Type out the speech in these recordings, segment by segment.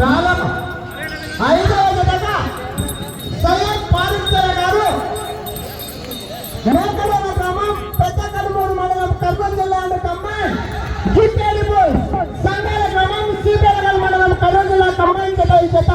ప్రాలం ఐదవ జతగా సయ్యద్ పారిస్తర గారు మేకలూరు గ్రామం పెద్ద కనుమూరు మండలం కర్నూలు జిల్లా అండ్ కంబైన్ జిట్టేడి బోయ్ సంగాల గ్రామం సీపేరగల్ మండలం కర్నూలు జిల్లా కంబైన్ జత ఈ జత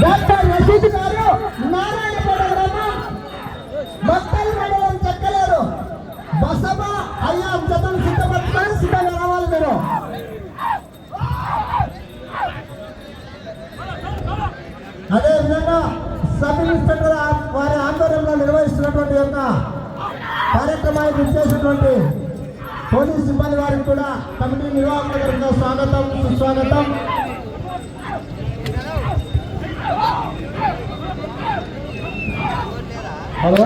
డాక్టర్ రషీద్ గారు నారాయణపేట గ్రామం. మక్కల్ మండలం చెక్కలేరు బసబ అయ్యా జతను సిద్ధపట్టుకొని సిద్ధంగా రావాలి మీరు. అదే విధంగా సబ్ ఇన్స్పెక్టర్ వారి ఆధ్వర్యంలో నిర్వహిస్తున్నటువంటి యొక్క కార్యక్రమానికి ఇచ్చేసినటువంటి పోలీస్ సిబ్బంది వారికి కూడా కమిటీ నిర్వాహకులకు స్వాగతం సుస్వాగతం. హలో?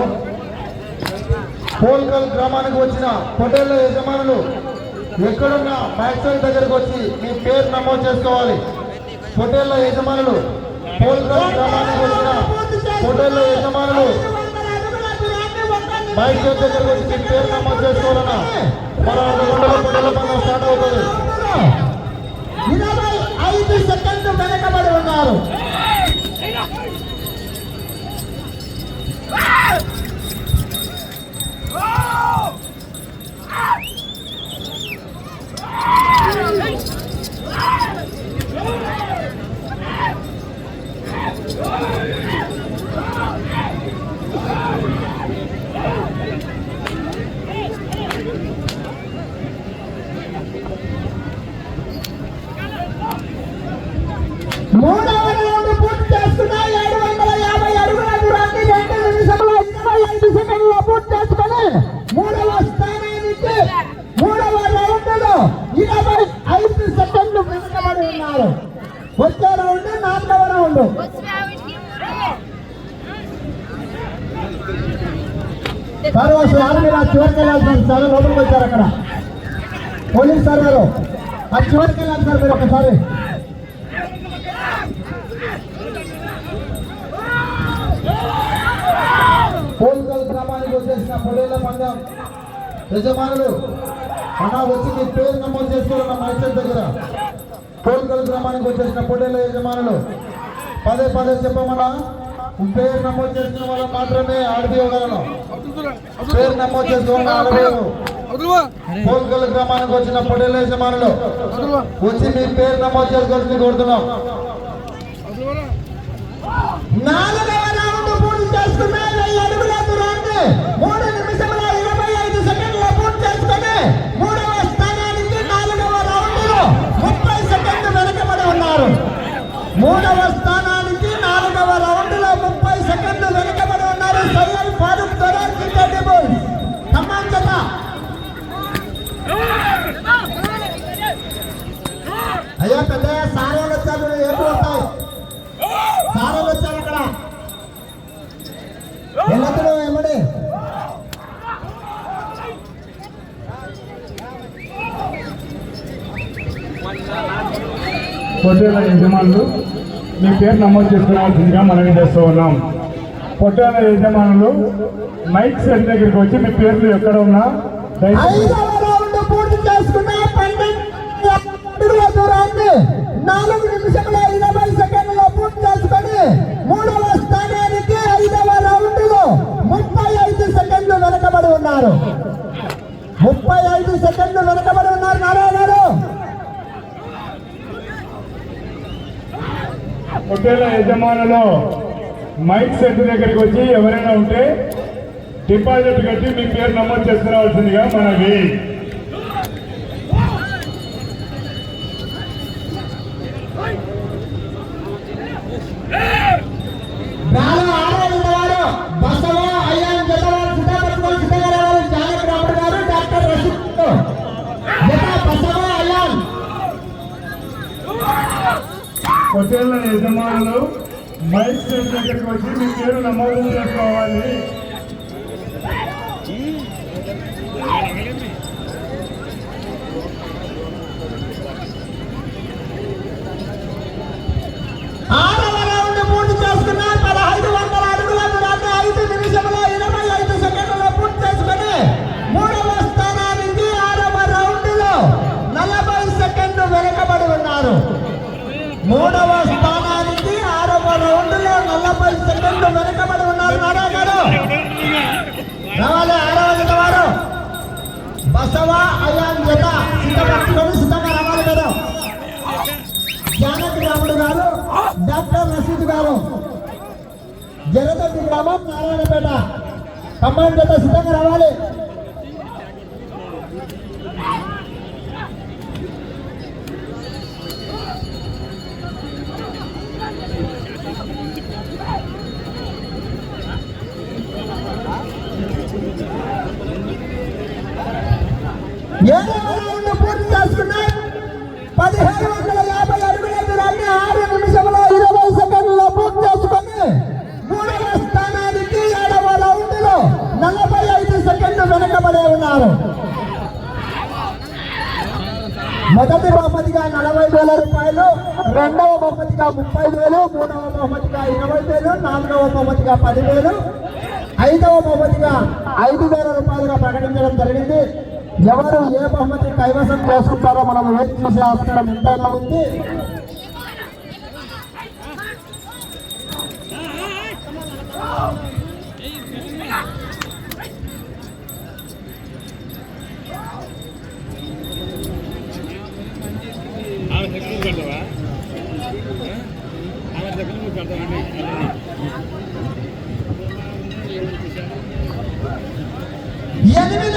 పోల్కల్ గ్రామానికి వచ్చిన హోటళ్ళ యజమానులు ఎక్కడున్న మ్యాక్సల్ దగ్గరకు వచ్చి మీ పేరు నమోదు చేసుకోవాలి. హోటళ్ళ యజమానులు పోల్కల్ గ్రామానికి వచ్చిన హోటళ్ళ యజమానులు మ్యాక్సల్ దగ్గరకు వచ్చి మీ పేరు నమోదు చేసుకోవాలన్నా మన రెండు గంటల పండుగ స్టార్ట్ అవుతుంది ఇరవై ఐదు మూడవ రౌండ్ పూర్తి చేసుకున్న ఏడు వందల యాభై అడుగుల దూరాన్ని రెండు నిమిషముల ఇరవై ఐదు పూర్తి చేసుకుని మూడవ స్థానానికి మూడవ రౌండ్లో ఇరవై ఐదు సెకండ్లు వెనుకబడి ఉన్నారు. వచ్చే రౌండ్ నాలుగవ రౌండ్ చివరికి వెళ్ళాల్సిన లోపలికి వచ్చారు అక్కడ పోలీస్ సర్వేలో ఆ చివరికి వెళ్ళాలి సార్ మీరు ఒకసారి పోల్కల్ గ్రామానికి వచ్చేసిన పొడేళ్ళ పందెం. యజమానులు అన్నా వచ్చి మీ పేరు నమోదు చేసుకోవాలన్న మైసెట్ దగ్గర పోల్కల్ గ్రామానికి వచ్చేసిన పొడేళ్ళ యజమానులు పదే పదే చెప్పమన్నా పేరు నమోదు చేసుకున్న వాళ్ళు మాత్రమే ఆడిపోగలను పేరు నమోదు చేసుకోవాలని ఆడలేదు పోల్కల్ గ్రామానికి వచ్చిన పొడేళ్ళ యజమానులు వచ్చి మీ పేరు నమోదు చేసుకోవాల్సింది కోరుతున్నాం. నాలుగవ రౌండ్ పూర్తి చేసుకున్న. మూడవ స్థానానికి నాలుగవ రౌండ్లో ముప్పై సెకండ్లు వెనుకబడి ఉన్నారు సయ్యద్ ఫారూక్ దొరార్ క్రికెట్ బోల్ ఖమ్మం జత అయ్యా పెద్ద సారాలు వచ్చారు ఏమి వస్తాయి? సారాలు వచ్చారు అక్కడ ఎల్లతుడు ఏమడి పొట్టేల యజమానులు. మీ పేరు నమోదు చేసుకోవాల్సిందిగా మనవి చేస్తూ ఉన్నాం. పొట్టాల యజమానులు మైక్ సెట్ దగ్గరికి వచ్చి మీ పేర్లు ఎక్కడ ఉన్నా దయచేసి పొట్టేల యజమానులు మైక్ సెట్ దగ్గరికి వచ్చి ఎవరైనా ఉంటే డిపాజిట్ కట్టి మీ పేరు నమోదు చేసుకురావాల్సిందిగా మనవి. యజమానులు మైక్ సెట్ దగ్గరికి వచ్చి మీ పేరు నమోదు చేసుకోవాలి. మూడవ లో సెకండ్లు వెనకబడి ఉన్నారు గారు. రావాలి ఆరవ జత వారు. బసవ అయాన్ జత సిద్ధపట్టుకొని సిద్ధంగా రావాలి మీరు. జానకి రాముడు గారు డాక్టర్ రషీద్ గారు. జగదత్తి గ్రామం నారాయణపేట. కంబైన్ జత సిద్ధంగా రావాలి. ఏడవ పూర్తి చేసుకున్నాయి పదిహేడు వందల యాభై అడుగుల దూరాన్ని ఆరు నిమిషంలో ఇరవై సెకండ్లలో పూర్తి చేసుకొని మూడవ స్థానానికి ఏడవ రౌండ్లో నలభై ఐదు సెకండ్లు వెనకబడే ఉన్నారు మొదటి బహుమతిగా నలభై వేల రూపాయలు రెండవ బహుమతిగా ముప్పై వేలు మూడవ బహుమతిగా ఇరవై వేలు నాలుగవ బహుమతిగా పదివేలు ఐదవ బహుమతిగా ఐదు వేల రూపాయలుగా ప్రకటించడం జరిగింది. ఎవరు ఏ బహుమతి కైవసం చేసుకుంటారో మనం వేచి చూసే అవసరం ఎంతైనా ఉంది. ఎనిమిది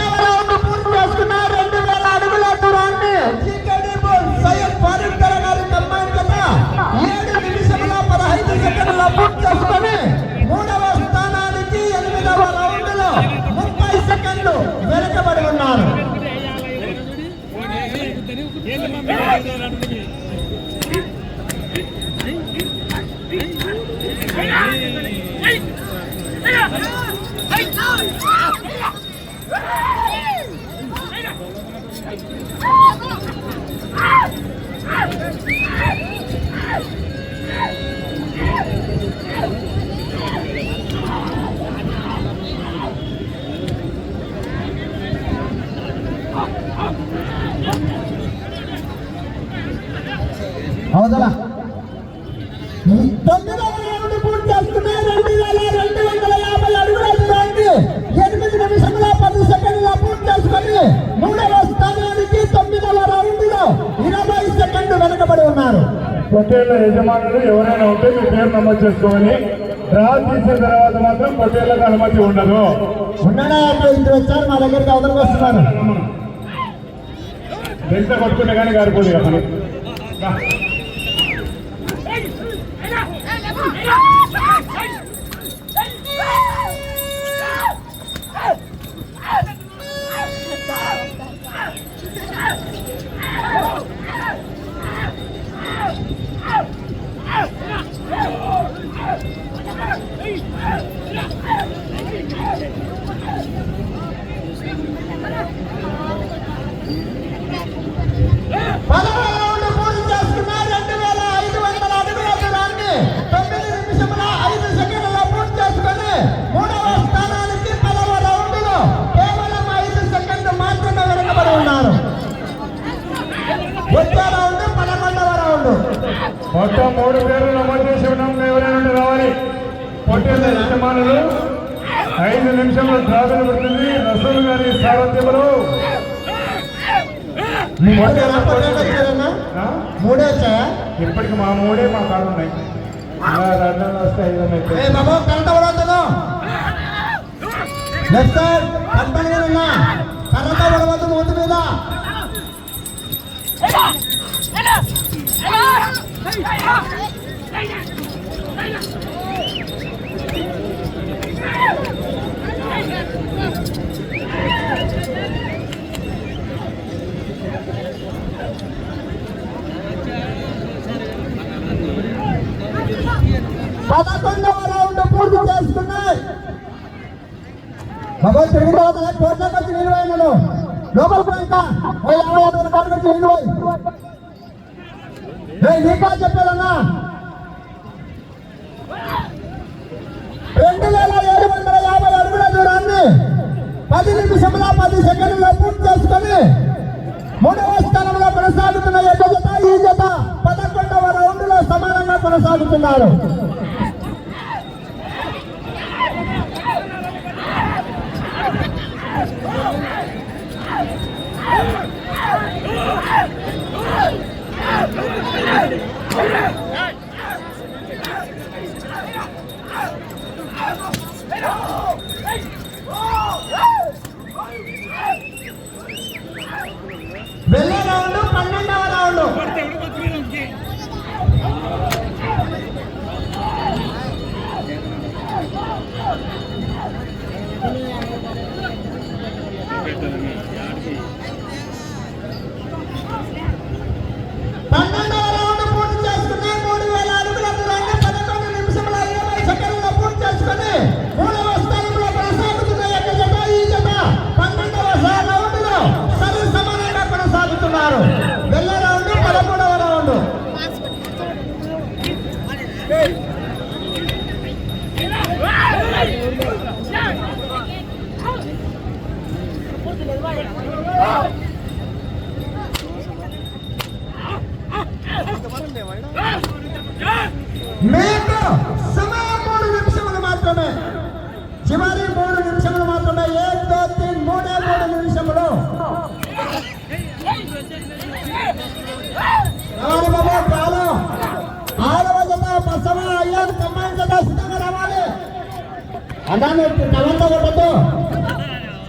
Hey, no! పొట్టేళ్ళ యజమానులు ఎవరైనా ఉంటే మీ పేరు నమోదు చేసుకోవాలి. డ్రా తీసిన తర్వాత మాత్రం పొట్టేళ్ళకు అనుమతి ఉండదు. ఇద్దరు వచ్చారు. మా దగ్గరికి అవతలకు వస్తున్నారు. ఎంత కొట్టుకుంటే కానీ గారిపోదు కదా మూడు పేర్లు నమోదు చేసి ఉన్నాం ఎవరైనా రావాలి. పొట్టేళ్ళ యజమానులు ఐదు నిమిషంలో డ్రాగన్ పడుతుంది రసూల్ గారి సారథ్యములు? మూడే వచ్చాయా? ఇప్పటికి మా మూడే మా కాళ్ళు ఉన్నాయి. రెండు వస్తే ఐదు బాబు కరెంట్ పడవద్దు లెఫ్ట్ సైడ్ కంపెనీ ఉన్నా కరెంట్ పడవద్దు ముందు. పదకొండవ రౌండ్ పూర్తి చేస్తున్నాయి మగ తిరిగి తర్వాత కోట్లకు వచ్చి నిలువైనను లోపల ప్రాంతం యాభై యాభై కోట్లకు వచ్చి నిలువై పోయి ఏయ్, నీకా చెప్పాలన్నా? రెండు వేల ఏడు వందల యాభై అడుగుల దూరాన్ని పది నిమిషముల పది సెకండ్లో పూర్తి చేసుకొని మూడవ స్థానంలో కొనసాగుతున్న ఈ జత పదకొండవ రౌండ్లో సమానంగా కొనసాగుతున్నారు. వెళ్ళే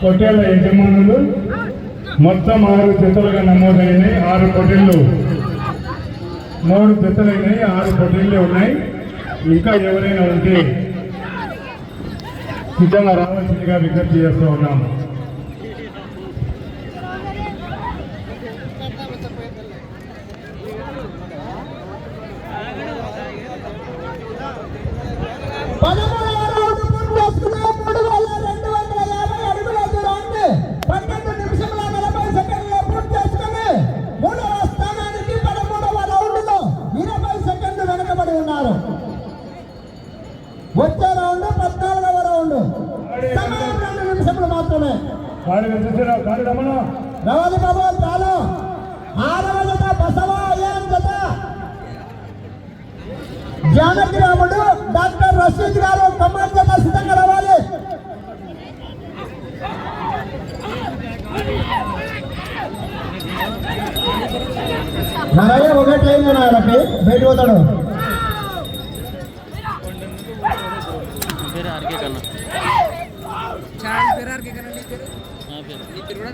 పొట్టేళ్ళ యజమానులు మొత్తం ఆరు జతలుగా నమోదైనాయి ఆరు పొట్టేళ్ళు మూడు జతలైనాయి ఆరు పొట్టేళ్ళే ఉన్నాయి. ఇంకా ఎవరైనా ఉంటే సిద్ధంగా రావాల్సిందిగా విజ్ఞప్తి చేస్తూ ఉన్నాము పదమూడవ జానకి రాముడు డాక్టర్ రషీద్ గారు కమాండ్ జత సిద్ధంగా రావాలి నరయ్య ఒకటి అయింది నాయనకి బయట పోతాడు. పేరు ఆర్కే కన్నా. ఛానల్ పేరు ఆర్కే కన్నా నీ పేరు? నా పేరు. నీ పేరు కూడా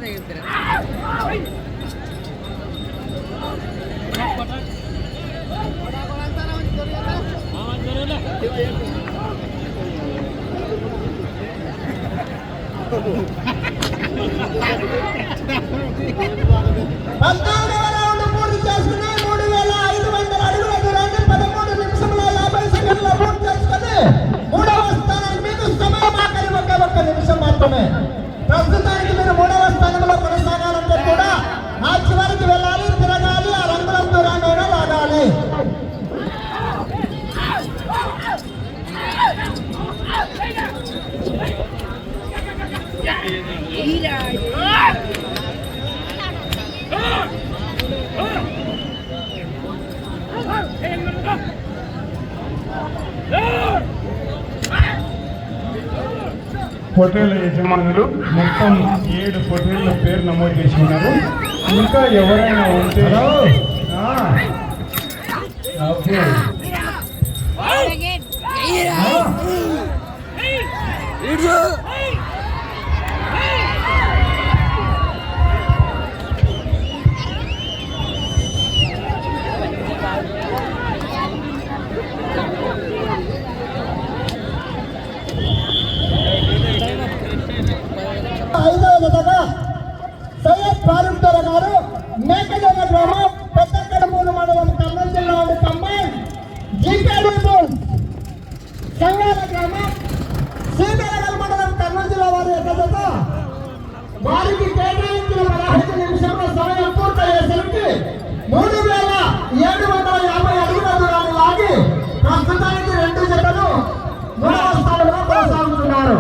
దగ్గర రౌండ్ పూర్తి చేసుకుని మూడు వేల ఐదు వందల అడుగుల దూరాన్ని పదమూడు నిమిషముల యాభై సెకండ్ల పూర్తి చేసుకుని మూడవ స్థానానికి మీకు సమయం ఆఖరి ఒక్క నిమిషం మాత్రమే. ప్రస్తుతానికి మీరు మూడవ స్థానం పొట్టేళ్ళ యజమానులు మొత్తం ఏడు పొట్టేళ్ళ పేరు నమోదు చేసి ఉన్నారు. ఇంకా ఎవరైనా ఉంటే ఆ. ఐదవ విధంగా సయ్యద్ ఫారూక్ దొర గారు మేకజొన్న గ్రామం పెద్దకడమూరు మండలం కర్నూలు జిల్లాలోని కమ్మాయి జీకాడు సంగాల గ్రామం శ్రీనగర్ మండలం కర్నూలు జిల్లా వారి ఎదుట వారికి కేటాయించిన పదహైదు నిమిషంలో సమయం పూర్తయ్యేసరికి మూడు వేల ఏడు వందల యాభై అడుగుల దూరాన్ని లాగి ప్రస్తుతానికి రెండు జతలు మూడవ స్థానంలో కొనసాగుతున్నారు.